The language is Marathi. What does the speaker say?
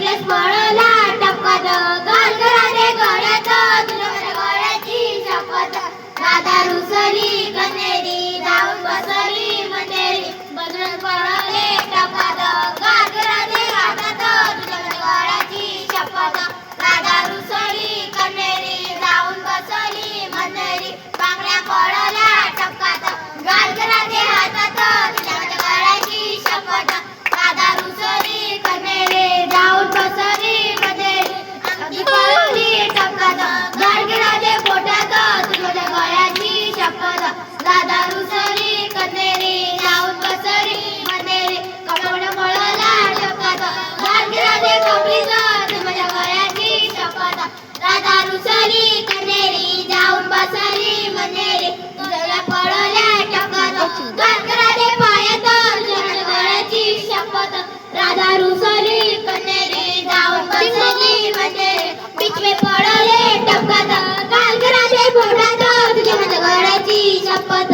Yes, ma'am. दारुसरी कनेरी जाऊन बसरी मनेरी. तुला पळल्या तर जनगणाची शपथ. राधा रुसरी कनेरी जाऊन बसरी मनेरी. पिछवे पळले टकत घागराने फोडा शपथ.